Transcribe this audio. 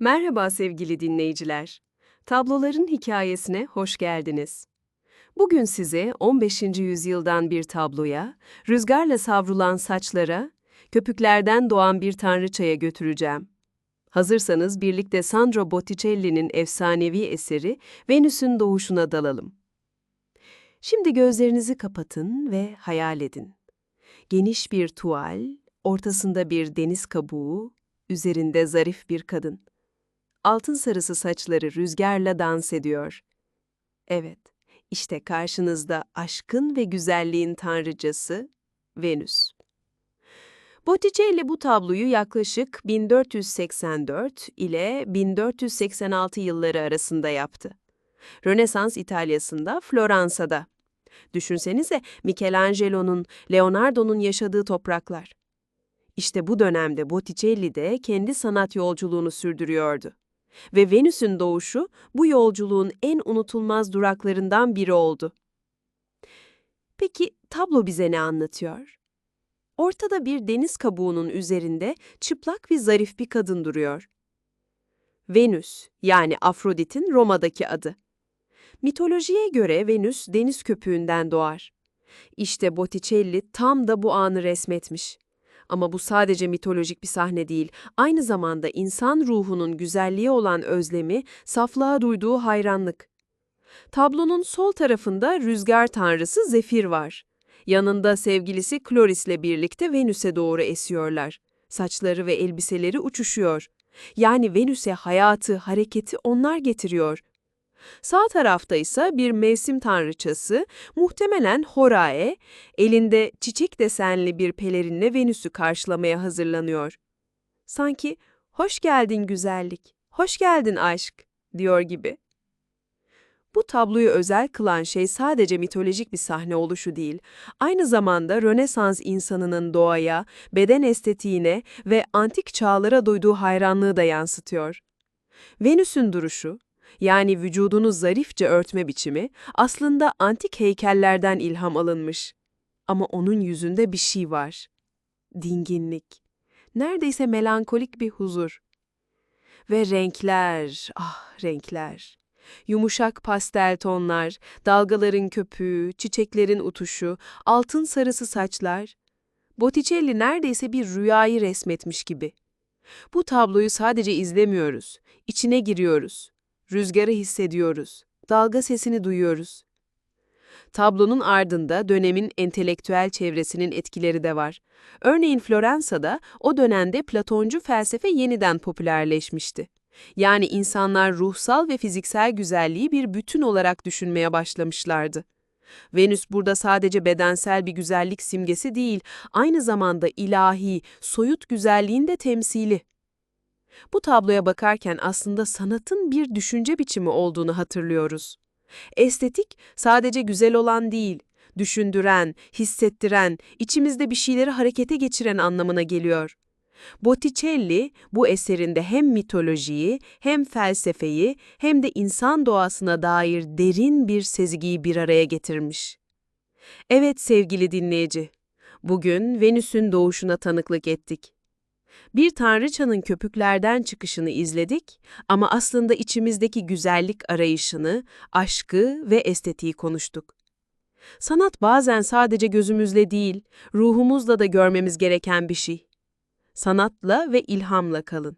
Merhaba sevgili dinleyiciler. Tabloların hikayesine hoş geldiniz. Bugün size 15. yüzyıldan bir tabloya, rüzgarla savrulan saçlara, köpüklerden doğan bir tanrıçaya götüreceğim. Hazırsanız birlikte Sandro Botticelli'nin efsanevi eseri Venüs'ün doğuşuna dalalım. Şimdi gözlerinizi kapatın ve hayal edin. Geniş bir tuval, ortasında bir deniz kabuğu, üzerinde zarif bir kadın. Altın sarısı saçları rüzgarla dans ediyor. Evet, işte karşınızda aşkın ve güzelliğin tanrıcası Venüs. Botticelli bu tabloyu yaklaşık 1484 ile 1486 yılları arasında yaptı. Rönesans İtalya'sında, Floransa'da. Düşünsenize Michelangelo'nun, Leonardo'nun yaşadığı topraklar. İşte bu dönemde Botticelli de kendi sanat yolculuğunu sürdürüyordu. Ve Venüs'ün doğuşu bu yolculuğun en unutulmaz duraklarından biri oldu. Peki tablo bize ne anlatıyor? Ortada bir deniz kabuğunun üzerinde çıplak ve zarif bir kadın duruyor. Venüs, yani Afrodit'in Roma'daki adı. Mitolojiye göre Venüs deniz köpüğünden doğar. İşte Botticelli tam da bu anı resmetmiş. Ama bu sadece mitolojik bir sahne değil, aynı zamanda insan ruhunun güzelliğe olan özlemi, saflığa duyduğu hayranlık. Tablonun sol tarafında rüzgar tanrısı Zefir var. Yanında sevgilisi Chloris'le birlikte Venüs'e doğru esiyorlar. Saçları ve elbiseleri uçuşuyor. Yani Venüs'e hayatı, hareketi onlar getiriyor. Sağ tarafta ise bir mevsim tanrıçası, muhtemelen Horae, elinde çiçek desenli bir pelerinle Venüs'ü karşılamaya hazırlanıyor. Sanki, hoş geldin güzellik, hoş geldin aşk, diyor gibi. Bu tabloyu özel kılan şey sadece mitolojik bir sahne oluşu değil, aynı zamanda Rönesans insanının doğaya, beden estetiğine ve antik çağlara duyduğu hayranlığı da yansıtıyor. Venüs'ün duruşu, yani vücudunu zarifçe örtme biçimi aslında antik heykellerden ilham alınmış. Ama onun yüzünde bir şey var. Dinginlik. Neredeyse melankolik bir huzur. Ve renkler, ah renkler. Yumuşak pastel tonlar, dalgaların köpüğü, çiçeklerin utuşu, altın sarısı saçlar. Botticelli neredeyse bir rüyayı resmetmiş gibi. Bu tabloyu sadece izlemiyoruz, içine giriyoruz. Rüzgarı hissediyoruz, dalga sesini duyuyoruz. Tablonun ardında dönemin entelektüel çevresinin etkileri de var. Örneğin Floransa'da o dönemde Platoncu felsefe yeniden popülerleşmişti. Yani insanlar ruhsal ve fiziksel güzelliği bir bütün olarak düşünmeye başlamışlardı. Venüs burada sadece bedensel bir güzellik simgesi değil, aynı zamanda ilahi, soyut güzelliğin de temsili. Bu tabloya bakarken aslında sanatın bir düşünce biçimi olduğunu hatırlıyoruz. Estetik sadece güzel olan değil, düşündüren, hissettiren, içimizde bir şeyleri harekete geçiren anlamına geliyor. Botticelli bu eserinde hem mitolojiyi, hem felsefeyi, hem de insan doğasına dair derin bir sezgiyi bir araya getirmiş. Evet sevgili dinleyici, bugün Venüs'ün doğuşuna tanıklık ettik. Bir tanrıçanın köpüklerden çıkışını izledik ama aslında içimizdeki güzellik arayışını, aşkı ve estetiği konuştuk. Sanat bazen sadece gözümüzle değil, ruhumuzla da görmemiz gereken bir şey. Sanatla ve ilhamla kalın.